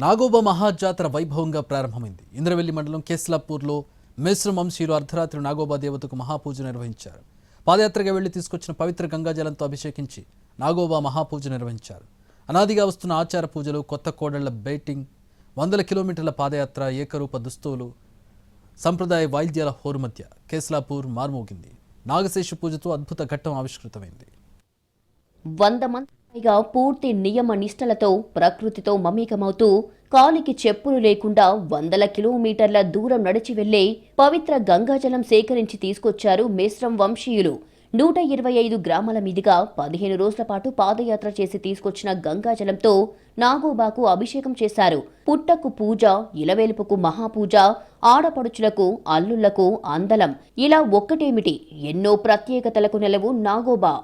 నాగోబా మహాజాతర వైభవంగా ప్రారంభమైంది. ఇంద్రవెల్లి మండలం కేస్లాపూర్లో మిశ్ర వంశీయులు అర్ధరాత్రి నాగోబా దేవతకు మహాపూజ నిర్వహించారు. పాదయాత్రగా వెళ్ళి తీసుకొచ్చిన పవిత్ర గంగాజలంతో అభిషేకించి నాగోబా మహాపూజ నిర్వహించారు. అనాదిగా వస్తున్న ఆచార పూజలు కొత్త కోడళ్ళ బైటింగ్ వందల కిలోమీటర్ల పాదయాత్ర ఏకరూప దుస్తువులు సంప్రదాయ వాయిద్యాల హోరు మధ్య కేస్లాపూర్ మార్మోగింది. నాగశేషు పూజతో అద్భుత ఘట్టం ఆవిష్కృతమైంది. వంద మంది పైగా పూర్తి నియమ నిష్టలతో ప్రకృతితో మమేకమవుతూ కాలికి చెప్పులు లేకుండా వందల కిలోమీటర్ల దూరం నడిచి వెళ్ళే పవిత్ర గంగాజలం సేకరించి తీసుకొచ్చారు మేస్రం వంశీయులు. నూట ఇరవై ఐదు గ్రామాల మీదుగా పదిహేను రోజుల పాటు పాదయాత్ర చేసి తీసుకొచ్చిన గంగాజలంతో నాగోబాకు అభిషేకం చేశారు. పుట్టకు పూజ ఇలవేలుపుకు మహాపూజ ఆడపడుచులకు అల్లుళ్ళకు అందలం. ఇలా ఒక్కటేమిటి? ఎన్నో ప్రత్యేకతలకు నెలవు నాగోబా.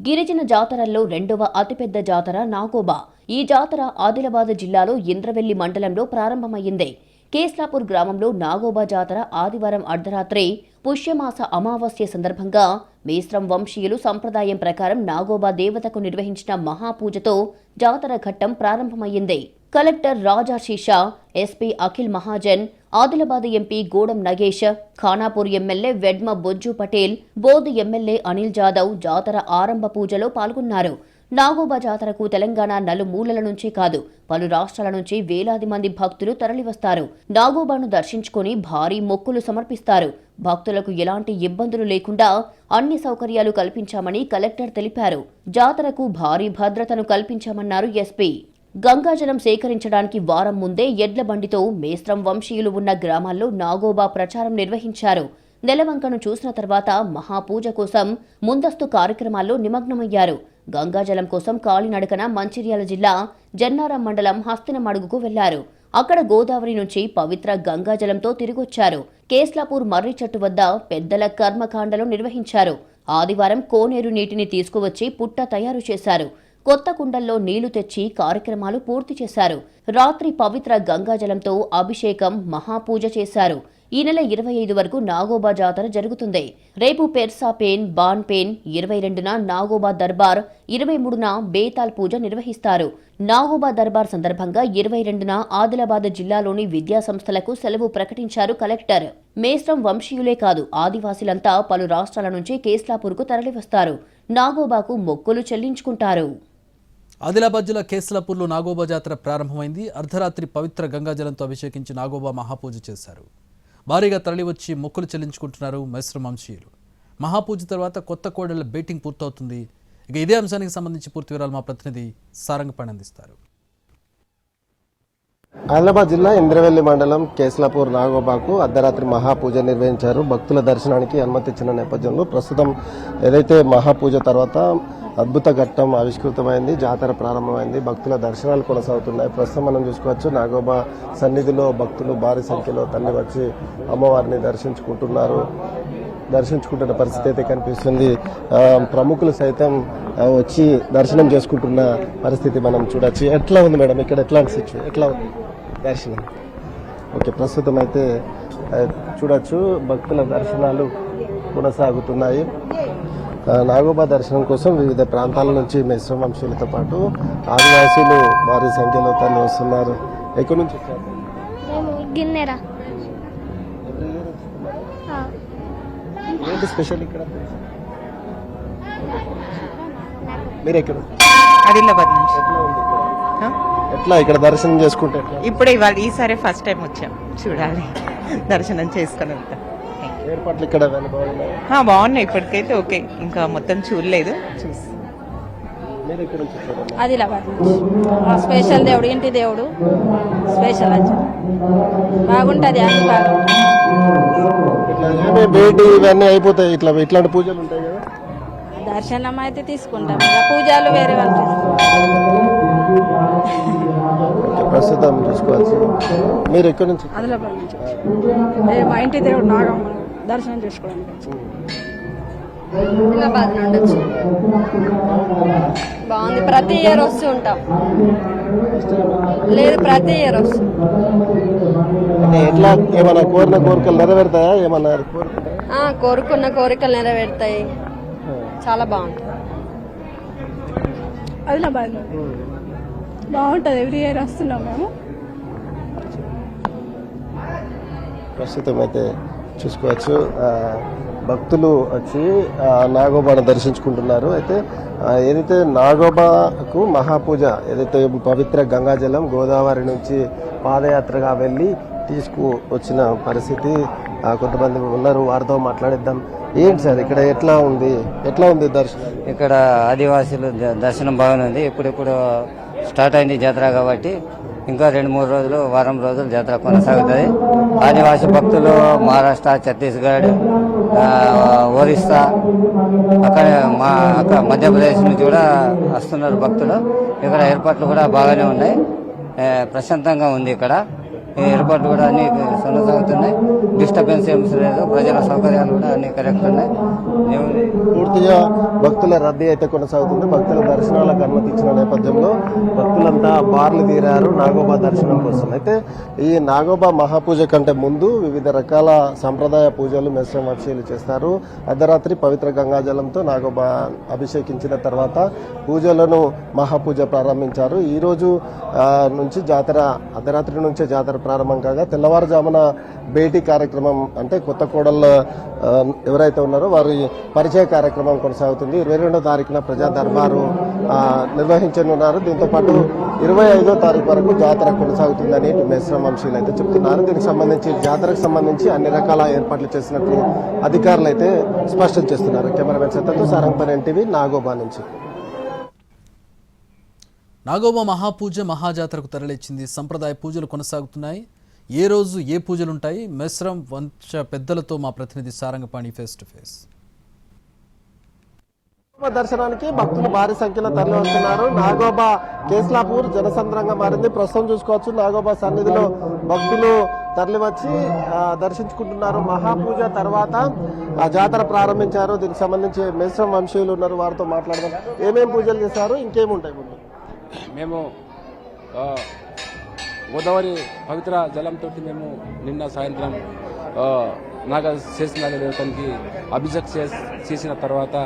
గిరిజన జాతరల్లో రెండవ అతిపెద్ద జాతర నాగోబా. ఈ జాతర ఆదిలాబాద్ జిల్లాలో ఇంద్రవెల్లి మండలంలో ప్రారంభమైంది కేస్లాపూర్ గ్రామంలో నాగోబా జాతర ఆదివారం అర్ధరాత్రి పుష్యమాస అమావాస్య సందర్భంగా మేస్త్రం వంశీయులు సంప్రదాయం ప్రకారం నాగోబా దేవతకు నిర్వహించిన మహాపూజతో జాతర ఘట్టం ప్రారంభమైంది collector Raja Sheesha SP Akhil Mahajan Adilabad MP Godam Nagesh Khanapur MLA Vedma Bojju Patel Boath MLA Anil Jadhav జాతర ఆరంభ పూజలో పాల్గొన్నారు. నాగోబా జాతరకు తెలంగాణ నలుమూలల నుంచే కాదు పలు రాష్ట్రాల నుంచి వేలాది మంది భక్తులు తరలివస్తారు. నాగోబాను దర్శించుకొని భారీ మొక్కులు సమర్పిస్తారు. భక్తులకు ఎలాంటి ఇబ్బందులు లేకుండా అన్ని సౌకర్యాలు కల్పించామని కలెక్టర్ తెలిపారు. జాతరకు భారీ భద్రతను కల్పించామన్నారు ఎస్పీ. గంగాజలం సేకరించడానికి వారం ముందే ఎడ్ల బండితో మేస్త్రం వంశీయులు ఉన్న గ్రామాల్లో నాగోబా ప్రచారం నిర్వహించారు. నెలవంకను చూసిన తర్వాత మహాపూజ కోసం ముందస్తు కార్యక్రమాల్లో నిమగ్నమయ్యారు. గంగాజలం కోసం కాలినడకన మంచిర్యాల జిల్లా జన్నారం మండలం హస్తినమడుగుకు వెళ్ళారు. అక్కడ గోదావరి నుంచి పవిత్ర గంగాజలంతో తిరిగొచ్చారు. కేస్లాపూర్ మర్రి చెట్టు వద్ద పెద్దల కర్మకాండలు నిర్వహించారు. ఆదివారం కోనేరు నీటిని తీసుకువచ్చి పుట్ట తయారు చేశారు. కొత్త కుండల్లో నీళ్ళు తెచ్చి కార్యక్రమాలు పూర్తి చేశారు. రాత్రి పవిత్ర గంగాజలంతో అభిషేకం మహాపూజ చేశారు. ఈ నెల ఇరవై ఐదు వరకు నాగోబా జాతర జరుగుతుంది. రేపు పెర్సా పేన్ బాన్ పేన్ ఇరవై రెండున నాగోబా దర్బార్ ఇరవై మూడున బేతాల్ పూజ నిర్వహిస్తారు. నాగోబా దర్బార్ సందర్భంగా ఇరవై రెండున ఆదిలాబాద్ జిల్లాలోని విద్యా సంస్థలకు సెలవు ప్రకటించారు కలెక్టర్. మేస్రం వంశీయులే కాదు ఆదివాసీలంతా పలు రాష్ట్రాల నుంచి కేస్లాపూర్కు తరలివస్తారు. నాగోబాకు మొక్కులు చెల్లించుకుంటారు. ఆదిలాబాద్ జిల్లా కేసులపూర్లో నాగోబా జాతర ప్రారంభమైంది. అర్ధరాత్రి పవిత్ర గంగాజలంతో అభిషేకించి నాగోబా మహాపూజ చేశారు. భారీగా తరలివచ్చి మొక్కులు చెల్లించుకుంటున్నారు మైశ్రం వంశీయులు మహాపూజ తర్వాత కొత్త కోడళ్ళ బేటింగ్ పూర్తవుతుంది. ఇక ఇదే అంశానికి సంబంధించి పూర్తి వివరాలు మా ప్రతినిధి సారంగపాణి అందిస్తారు. ఆదిలాబాద్ జిల్లా ఇంద్రవెల్లి మండలం కేసులాపూర్ నాగోబాకు అర్ధరాత్రి మహాపూజ నిర్వహించారు. భక్తుల దర్శనానికి అనుమతిచ్చిన నేపథ్యంలో ప్రస్తుతం ఏదైతే మహాపూజ తర్వాత అద్భుత ఘట్టం ఆవిష్కృతమైంది జాతర ప్రారంభమైంది భక్తుల దర్శనాలు కొనసాగుతున్నాయి. ప్రస్తుతం మనం చూసుకోవచ్చు నాగోబా సన్నిధిలో భక్తులు భారీ సంఖ్యలో తల్లి వచ్చి అమ్మవారిని దర్శించుకుంటున్నారు. దర్శించుకుంటున్న పరిస్థితి అయితే కనిపిస్తుంది. ప్రముఖులు సైతం వచ్చి దర్శనం చేసుకుంటున్న పరిస్థితి మనం చూడొచ్చు. ఎట్లా ఉంది మేడం? ఇక్కడ ఎట్లాంటి సిచ్యువేషన్ ఎట్లా ఉంది దర్శనం? ఓకే ప్రస్తుతం అయితే చూడవచ్చు చూడొచ్చు. భక్తుల దర్శనాలు కొనసాగుతున్నాయి. నాగోబా దర్శనం కోసం వివిధ ప్రాంతాల నుంచి మిశ్రమ వంశీయులతో పాటు ఆదివాసీలు భారీ సంఖ్యలో తరలి వస్తున్నారు ఎక్కడి నుంచి గిన్నెరా. ఏంటి స్పెషల్ ఇక్కడ? మీరు ఎక్కడ? ఆదిలాబాద్ నుంచి. ఎట్లా ఉంది ఇక్కడ? ఆ? ఎట్లా ఇక్కడ దర్శనం చేసుకుంటే ఇప్పుడే ఇవాళ ఈసారి ఫస్ట్ టైం వచ్చాం. చూడాలి. దర్శనం చేసుకొని వెళ్తాం ఏర్పాట్లు ఇక్కడ బాగున్నాయా? ఇప్పటికైతే ఓకే. ఇంకా మొత్తం చూడలేదు. చూసి? ఆదిలాబాద్ మా స్పెషల్ దేవుడు ఇంటి దేవుడు. స్పెషల్ వచ్చి బాగుంటుంది అన్ని బాగా ఇట్లా ఏమే భేటీ ఇవన్నీ అయిపోతాయి. ఇట్లా ఇట్లాంటి పూజలు ఉంటాయి కదా? దర్శనం అయితే తీసుకుంటాం. పూజలు వేరే వాళ్ళు ప్రస్తుతం చూసుకోవాల్సి మీరు ఎక్కడి నుంచి ఆదిలాబాద్ నుంచి ఏ మా ఇంటి దేవుడు నాగమ్మ. దర్శనం చేసుకోవడానికి. నుండి వచ్చి. బాగుంది. ప్రతి ఇయర్ వస్తూ ఉంటాం. లేదు ప్రతి ఇయర్ వస్తాం. అంటే ఎట్లా ఏమైనా కోరిన కోరికలు నెరవేరుతాయా? ఏమన్నా కోరుకున్న కోరికలు నెరవేరుతాయి. చాలా బాగుంటుంది ఆదిలాబాద్ నుండి. బాగుంటుంది. ఎవ్రీ ఇయర్ వస్తున్నాం మేము. ప్రస్తుతం అయితే చూసుకోవచ్చు. భక్తులు వచ్చి నాగోబాను దర్శించుకుంటున్నారు. అయితే ఏదైతే నాగోబాకు మహాపూజ ఏదైతే పవిత్ర గంగాజలం గోదావరి నుంచి పాదయాత్రగా వెళ్ళి తీసుకు వచ్చిన పరిస్థితి కొంతమంది ఉన్నారు. వారితో మాట్లాడిద్దాం. ఏంటి సార్ ఇక్కడ ఎట్లా ఉంది? ఎట్లా ఉంది దర్శనం ఇక్కడ ఆదివాసీలు దర్శనం బాగానే ఉంది ఇప్పుడిప్పుడు స్టార్ట్ అయింది జాతర కాబట్టి ఇంకా రెండు మూడు రోజులు వారం రోజులు జాతర కొనసాగుతుంది. ఆదివాసీ భక్తులు మహారాష్ట్ర ఛత్తీస్గఢ్ ఒరిస్సా అక్కడ మా అక్కడ మధ్యప్రదేశ్ నుంచి కూడా వస్తున్నారు భక్తులు. ఇక్కడ ఏర్పాట్లు కూడా బాగానే ఉన్నాయి. ప్రశాంతంగా ఉంది ఇక్కడ. ఏర్పాట్లు కూడా అన్ని కొనసాగుతున్నాయి. డిస్టర్బెన్స్ ఏం లేదు. ప్రజల సౌకర్యాలు కూడా అన్ని కరెక్ట్ ఉన్నాయి. పూర్తిగా భక్తుల రద్దీ అయితే కొనసాగుతుంది. భక్తుల దర్శనాలకు అనుమతించిన నేపథ్యంలో భక్తులంతా బార్లు తీరారు నాగోబా దర్శనం కోసం. అయితే ఈ నాగోబా మహాపూజ కంటే ముందు వివిధ రకాల సంప్రదాయ పూజలు మెస్రం వంశీయులు చేస్తారు. అర్ధరాత్రి పవిత్ర గంగాజలంతో నాగోబా అభిషేకించిన తర్వాత పూజలను మహాపూజ ప్రారంభించారు. ఈ రోజు నుంచి జాతర అర్ధరాత్రి నుంచే జాతర ప్రారంభం కాగా తెల్లవారుజామున భేటీ కార్యక్రమం అంటే కొత్త కోడళ్ళ ఎవరైతే ఉన్నారో వారి పరిచయ కార్యక్రమం కొనసాగుతుంది. ఇరవై రెండో తారీఖున ప్రజా దర్బారు నిర్వహించనున్నారు. దీంతో పాటు ఇరవై ఐదో తారీఖు వరకు జాతర కొనసాగుతుందని ఇటు మేశ్రం వంశీయులు అయితే చెప్తున్నారు. దీనికి సంబంధించి జాతరకు సంబంధించి అన్ని రకాల ఏర్పాట్లు చేసినట్లు అధికారులు అయితే స్పష్టం చేస్తున్నారు. కెమెరామెన్ సత్తతో సారంగపని ఎన్టీవీ నాగోబా నుంచి. నాగోబా మహాపూజ మహాజాతరకు తరలిచ్చింది. సంప్రదాయ పూజలు కొనసాగుతున్నాయి. ఏ రోజు ఏ పూజలు ఉంటాయి మెస్రం వంశ పెద్దలతో మా ప్రతినిధి సారంగపాణి ఫేస్ టు ఫేస్ దర్శనానికి భక్తులు భారీ సంఖ్యలో తరలి వస్తున్నారు నాగోబా కేస్లాపూర్ జనసంద్రంగా మారింది. ప్రస్తుతం చూసుకోవచ్చు నాగోబా సన్నిధిలో భక్తులు తరలివచ్చి దర్శించుకుంటున్నారు. మహాపూజ తర్వాత ఆ జాతర ప్రారంభించారు. దీనికి సంబంధించి మేశ్రం వంశీయులు ఉన్నారు. వారితో మాట్లాడదాం. ఏమేం పూజలు చేశారు? ఇంకేముంటాయి ముందు? మేము గోదావరి పవిత్ర జలంతో మేము నిన్న సాయంత్రం నాగ శేషనాగ దేవతనికి అభిషేక్ చేసిన తర్వాత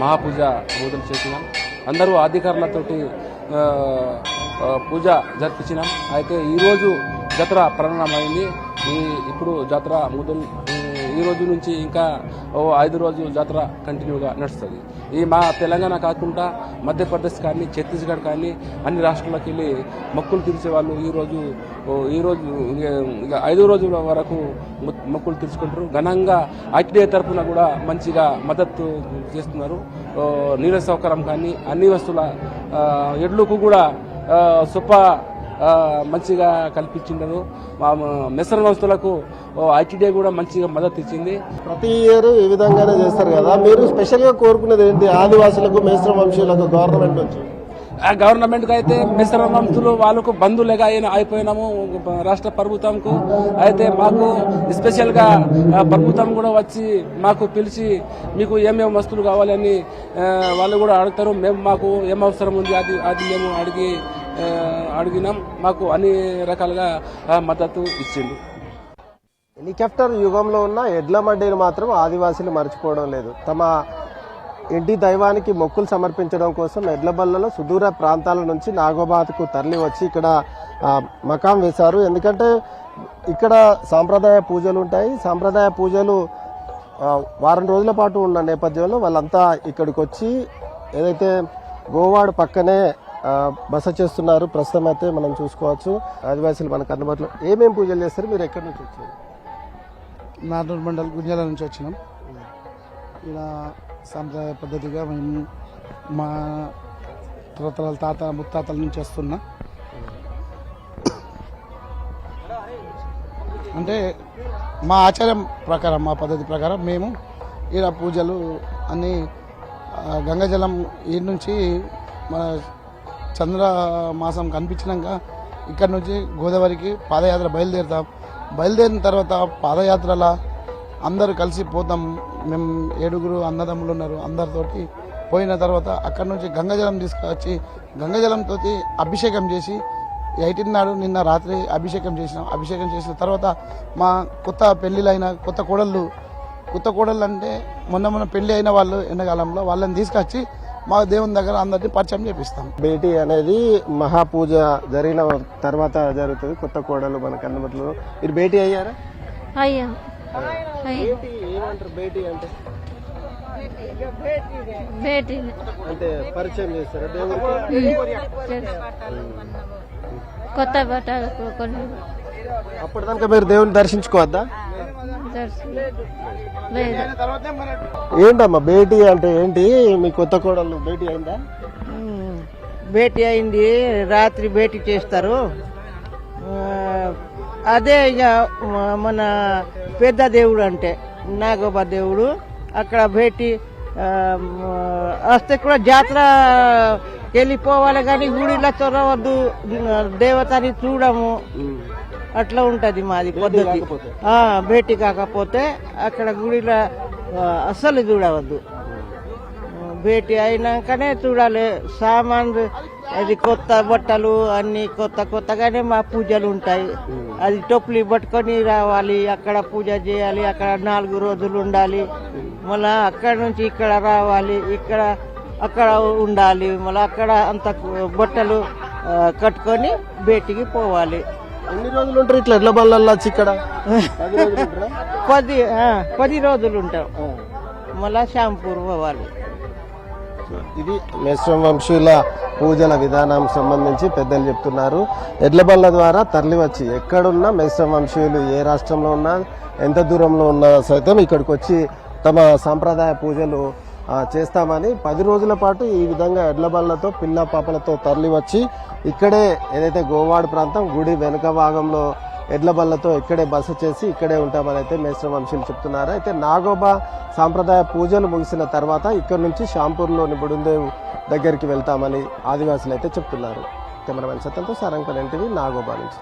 మహాపూజ బోధన చేసినాం. అందరూ అధికారులతోటి పూజ జరిపించినాం. అయితే ఈరోజు జాతర ప్రారంభమైంది. ఈ ఇప్పుడు జాతర మొదలు ఈ రోజు నుంచి ఇంకా ఓ ఐదు రోజులు జాతర కంటిన్యూగా నడుస్తుంది. ఈ మా తెలంగాణ కాకుండా మధ్యప్రదేశ్ కానీ ఛత్తీస్గఢ్ కానీ అన్ని రాష్ట్రాలకు వెళ్ళి మొక్కులు తీర్చే వాళ్ళు ఈ రోజు ఇక ఐదు రోజుల వరకు మొక్కులు తీర్చుకుంటారు. ఘనంగా ఐటీఐ తరఫున కూడా మంచిగా మద్దతు చేస్తున్నారు. నీళ్ళ సౌకర్యం కానీ అన్ని వస్తువుల ఎడ్లకు కూడా సొప్ప మంచిగా కల్పించిండరు మా మెసర వస్తువులకు ఐటీడీ కూడా మంచిగా మద్దతు ఇచ్చింది. ప్రతి ఇయర్ ఈ విధంగానే చేస్తారు కదా. మీరు స్పెషల్గా కోరుకునేది ఏంటి? ఆదివాసులకు మేశ్రం వంశీయులకు గవర్నమెంట్ నుంచి? ఆ గవర్నమెంట్కి అయితే మిశ్రమ వంశులు వాళ్ళకు బంధువులుగా అయిన అయిపోయినాము రాష్ట్ర ప్రభుత్వంకు. అయితే మాకు స్పెషల్గా ప్రభుత్వం కూడా వచ్చి మాకు పిలిచి మీకు ఏమేమి వస్తువులు కావాలని వాళ్ళు కూడా అడుగుతారు. మేము మాకు ఏం అవసరం ఉంది? అది అది మేము అడిగి అడిగినాం. మాకు అన్ని రకాలుగా మద్దతు ఇచ్చిండు. హెలికాప్టర్ యుగంలో ఉన్న ఎడ్ల మడ్డీని మాత్రం ఆదివాసీలు మర్చిపోవడం లేదు. తమ ఇంటి దైవానికి మొక్కులు సమర్పించడం కోసం ఎడ్లబల్లలో సుదూర ప్రాంతాల నుంచి నాగోబాద్కు తరలి వచ్చి ఇక్కడ మకాం వేశారు. ఎందుకంటే ఇక్కడ సాంప్రదాయ పూజలు ఉంటాయి. సాంప్రదాయ పూజలు వారం రోజుల పాటు ఉన్న నేపథ్యంలో వాళ్ళంతా ఇక్కడికి వచ్చి ఏదైతే గోవాడ పక్కనే బస చేస్తున్నారు. ప్రస్తుతం అయితే మనం చూసుకోవచ్చు. ఆదివాసీలు మనకు అందుబాటులో ఏమేమి పూజలు చేస్తారు? మీరు ఎక్కడి నుంచి వచ్చారు? నాటూరు మండల్ గుంజాల నుంచి వచ్చినాం. ఇలా సాంప్రదాయ పద్ధతిగా మేము మా తరతరాల తాత ముత్తాతల నుంచి వస్తున్నా. అంటే మా ఆచారం ప్రకారం మా పద్ధతి ప్రకారం మేము ఇలా పూజలు అన్నీ గంగాజలం ఈ నుంచి మన చంద్ర మాసం కనిపించినాక ఇక్కడ నుంచి గోదావరికి పాదయాత్ర బయలుదేరుతాం. బయలుదేరిన తర్వాత పాదయాత్రలో అందరూ కలిసి పోతాం. మేము ఏడుగురు అన్నదమ్ములు ఉన్నారు. అందరితోటి పోయిన తర్వాత అక్కడ నుంచి గంగజలం తీసుకొచ్చి గంగజలంతో అభిషేకం చేసి ఎయిటీన్ నాడు నిన్న రాత్రి అభిషేకం చేసినాం. అభిషేకం చేసిన తర్వాత మా కొత్త పెళ్ళిళ్ళైన కొత్త కోడళ్ళు కొత్త కోడళ్ళు అంటే మొన్న మొన్న పెళ్ళి అయిన వాళ్ళు ఎండాకాలంలో వాళ్ళని తీసుకొచ్చి మా దేవుని దగ్గర అందరినీ పరిచయం చేపిస్తాం. భేటీ అనేది మహాపూజ జరిగిన తర్వాత జరుగుతుంది. కొత్త కోడలు మనకు అందుబాటులో. మీరు భేటీ అయ్యారా? అయ్యా. అంటే? అంటే పరిచయం చేస్తారా? కొత్త బట్టలు మీరు దేవుని దర్శించుకోవద్దా? ఏంటమ్మా భేటీ అంటే ఏంటి? మీ కొత్త కోడళ్ళు భేటీ అయిందా? భేటీ అయింది రాత్రి భేటీ చేస్తారు. అదే ఇక మన పెద్ద దేవుడు అంటే నాగోబా దేవుడు. అక్కడ భేటీ వస్తే కూడా జాతర వెళ్ళిపోవాలి కానీ గుడిలో చొరవద్దు. దేవతని చూడము. అట్లా ఉంటది మాది పద్ధతి. భేటీ కాకపోతే అక్కడ గుడిలో అస్సలు చూడవద్దు. భేటీ అయినాకనే చూడాలి. సామాన్ అది కొత్త బట్టలు అన్ని కొత్త కొత్తగానే మా పూజలు ఉంటాయి. అది టొప్లి పట్టుకొని రావాలి. అక్కడ పూజ చేయాలి. అక్కడ నాలుగు రోజులు ఉండాలి. మళ్ళా అక్కడ నుంచి ఇక్కడ రావాలి. ఇక్కడ అక్కడ ఉండాలి. మళ్ళీ అక్కడ అంత బట్టలు కట్టుకొని బేటికి పోవాలి. ఎన్ని రోజులు ఉంటారు ఇట్లా ఎడ్ల బళ్ళల్లో వచ్చి ఇక్కడ? పది? పది రోజులు ఉంటాం. మళ్ళా షాంపూర్ పోవాలి. ఇది మేశ్రం వంశీయుల పూజల విధానం సంబంధించి పెద్దలు చెప్తున్నారు. ఎడ్ల బళ్ళ ద్వారా తరలి వచ్చి ఎక్కడున్నా మేశ్రం వంశీయులు ఏ రాష్ట్రంలో ఉన్నా ఎంత దూరంలో ఉన్నా సైతం ఇక్కడికి వచ్చి తమ సాంప్రదాయ పూజలు చేస్తామని పది రోజుల పాటు ఈ విధంగా ఎడ్ల బళ్ళతో పిల్ల పాపలతో తరలి వచ్చి ఇక్కడే ఏదైతే గోవాడ ప్రాంతం గుడి వెనుక భాగంలో ఎడ్ల బళ్ళతో ఇక్కడే బస చేసి ఇక్కడే ఉంటామని అయితే మేశ్రం వంశీలు చెప్తున్నారు. అయితే నాగోబా సాంప్రదాయ పూజలు ముగిసిన తర్వాత ఇక్కడ నుంచి షాంపూర్లోని బుడుందేవ్ దగ్గరికి వెళ్తామని ఆదివాసులు అయితే చెప్తున్నారు. కెమెరామెన్ సత్యంతో సారంగపల్లి ఎన్టీవీ నాగోబా నుంచి.